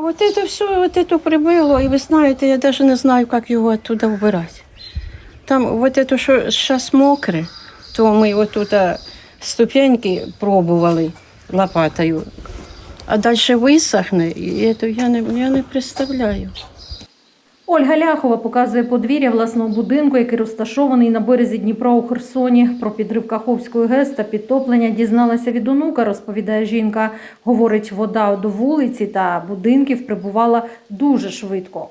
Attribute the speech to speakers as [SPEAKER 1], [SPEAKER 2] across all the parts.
[SPEAKER 1] Вот это все, вот это прибило, і ви знаєте, я навіть не знаю, як його оттуда вбирати. Там вот это, що зараз мокре, то ми отут а, ступеньки пробували лопатою, а далі висохне, і це я не, я не представляю.
[SPEAKER 2] Ольга Ляхова показує подвір'я власного будинку, який розташований на березі Дніпра у Херсоні. Про підрив Каховської ГЕС та підтоплення дізналася від онука, розповідає жінка. Говорить, вода до вулиці та будинків прибувала дуже швидко.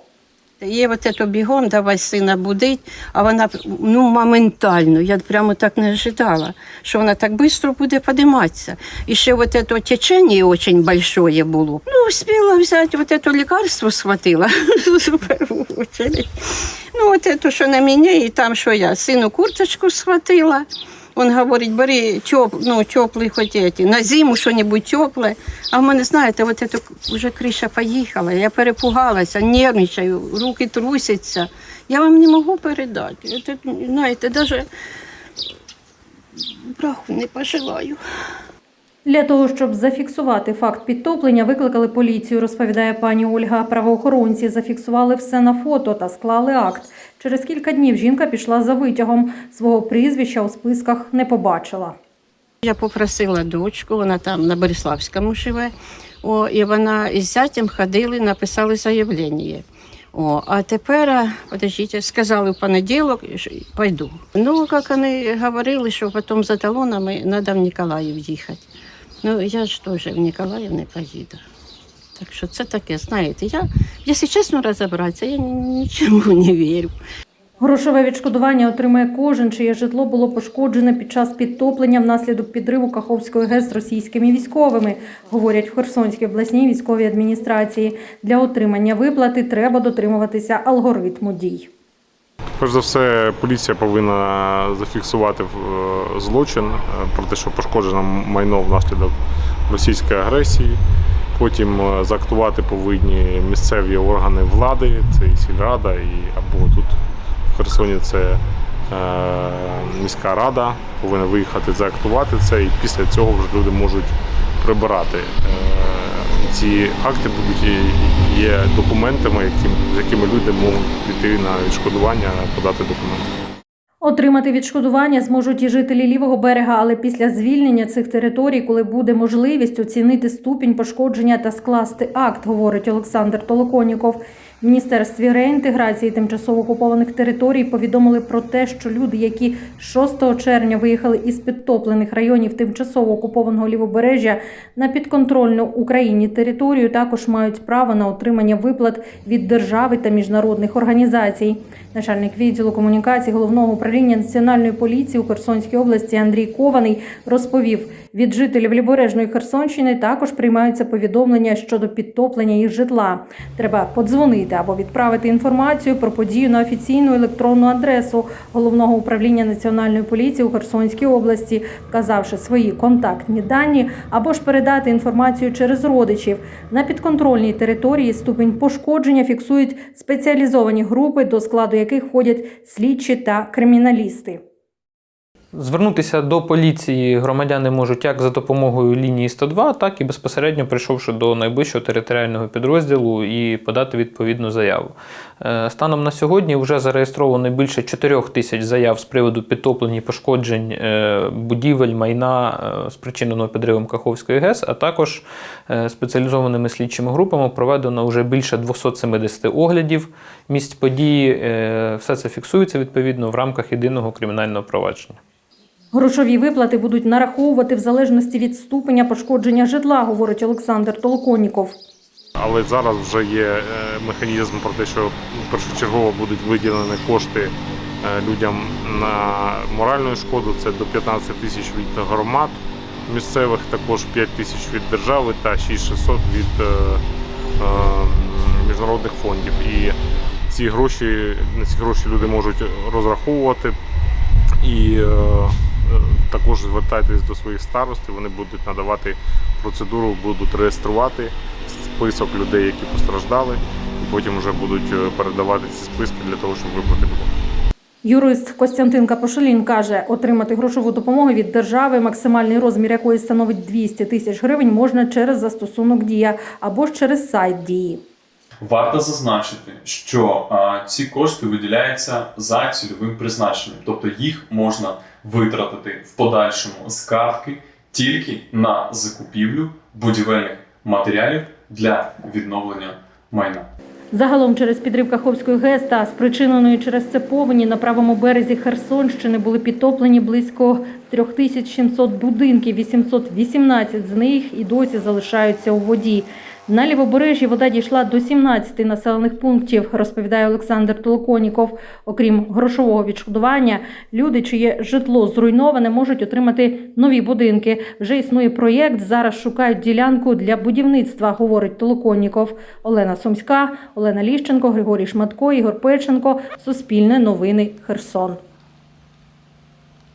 [SPEAKER 1] Є от це бігом, давай сина будить, а вона ну, моментально, я прямо так не ожидала, що вона так швидко буде підійматися. І ще от це течення дуже большое було. Ну, успіла взяти, от це лікарство схватила в. Ну, от це, що на мене, і там, що я, сину курточку схватила. Он говорить, бери теп, ну, теплий хоч эти, на зиму що-небудь тепле. А в мене, знаєте, от это вже криша поїхала, я перепугалася, нервничаю, руки трусяться. Я вам не можу передати. Это, знаєте, навіть браху не пожелаю.
[SPEAKER 2] Для того, щоб зафіксувати факт підтоплення, викликали поліцію, розповідає пані Ольга. Правоохоронці зафіксували все на фото та склали акт. Через кілька днів жінка пішла за витягом. Свого прізвища у списках не побачила.
[SPEAKER 1] Я попросила дочку, вона там на Бориславському живе. О, і вона із зятям ходили, написали заявлення. О, а тепер, а, подождите, сказали в понеділок, пойду. Ну, як вони говорили, що потім за талонами треба в Ніколаїв їхати. Ну, я ж теж в Ніколаїв не поїду. Так що це таке, знаєте, я, якщо чесно розібратися, я нічому не вірю.
[SPEAKER 2] Грошове відшкодування отримає кожен, чиє житло було пошкоджене під час підтоплення внаслідок підриву Каховської ГЕС російськими військовими, говорять в Херсонській обласній військовій адміністрації. Для отримання виплати треба дотримуватися алгоритму дій.
[SPEAKER 3] Перш за все, поліція повинна зафіксувати е, злочин е, про те, що пошкоджено майно внаслідок російської агресії. Потім е, заактувати повинні місцеві органи влади, це і сільрада, і або тут в Херсоні це е, міська рада, повинна виїхати заактувати це, і після цього вже люди можуть прибирати. Е, ці акти будуть є документами, яким, з якими люди можуть піти на відшкодування, подати документи.
[SPEAKER 2] Отримати відшкодування зможуть і жителі лівого берега, але після звільнення цих територій, коли буде можливість оцінити ступінь пошкодження та скласти акт, говорить Олександр Толоконіков. Міністерстві реінтеграції тимчасово окупованих територій повідомили про те, що люди, які 6 червня виїхали із підтоплених районів тимчасово окупованого лівобережжя на підконтрольну Україні територію, також мають право на отримання виплат від держави та міжнародних організацій. Начальник відділу комунікації головного управління національної поліції у Херсонській області Андрій Кований розповів, від жителів лівобережної Херсонщини також приймаються повідомлення щодо підтоплення їх житла. Треба подзвонити або відправити інформацію про подію на офіційну електронну адресу головного управління національної поліції у Херсонській області, вказавши свої контактні дані, або ж передати інформацію через родичів. На підконтрольній території ступінь пошкодження фіксують спеціалізовані групи, до складу яких входять слідчі та криміналісти.
[SPEAKER 4] Звернутися до поліції громадяни можуть як за допомогою лінії 102, так і безпосередньо прийшовши до найближчого територіального підрозділу і подати відповідну заяву. Е, Станом на сьогодні вже зареєстровано більше 4 тисяч заяв з приводу підтоплень і пошкоджень е, будівель, майна, е, спричиненого підривом Каховської ГЕС, а також спеціалізованими слідчими групами проведено вже більше 270 оглядів місць події. Все це фіксується відповідно в рамках єдиного кримінального провадження.
[SPEAKER 2] Грошові виплати будуть нараховувати в залежності від ступеня пошкодження житла, говорить Олександр Толоконіков.
[SPEAKER 3] Але зараз вже є е, механізм про те, що першочергово будуть виділені кошти е, людям на моральну шкоду. Це до 15 тисяч від громад місцевих, також 5 тисяч від держави та 6600 від е, міжнародних фондів. І ці гроші, на ці гроші люди можуть розраховувати. І також звертайтесь до своїх старостів, вони будуть надавати процедуру, будуть реєструвати список людей, які постраждали, і потім вже будуть е, передавати ці списки для того, щоб виплати було.
[SPEAKER 2] Юрист Костянтин Капошелін каже, отримати грошову допомогу від держави, максимальний розмір якої становить 200 тисяч гривень, можна через застосунок Дія або ж через сайт Дії.
[SPEAKER 5] Варто зазначити, що а, ці кошти виділяються за цільовим призначенням, тобто їх можна витратити в подальшому з картки тільки на закупівлю будівельних матеріалів для відновлення майна.
[SPEAKER 2] Загалом через підрив Каховської ГЕС та спричиненої через це повені на правому березі Херсонщини були підтоплені близько 3700 будинків, 818 з них і досі залишаються у воді. На лівобережжі вода дійшла до 17 населених пунктів, розповідає Олександр Толоконіков. Окрім грошового відшкодування, люди, чиє житло зруйноване, можуть отримати нові будинки. Вже існує проєкт. Зараз шукають ділянку для будівництва, говорить Толоконіков. Олена Сумська, Олена Ліщенко, Григорій Шматко, Ігор Печенко. Суспільне новини Херсон.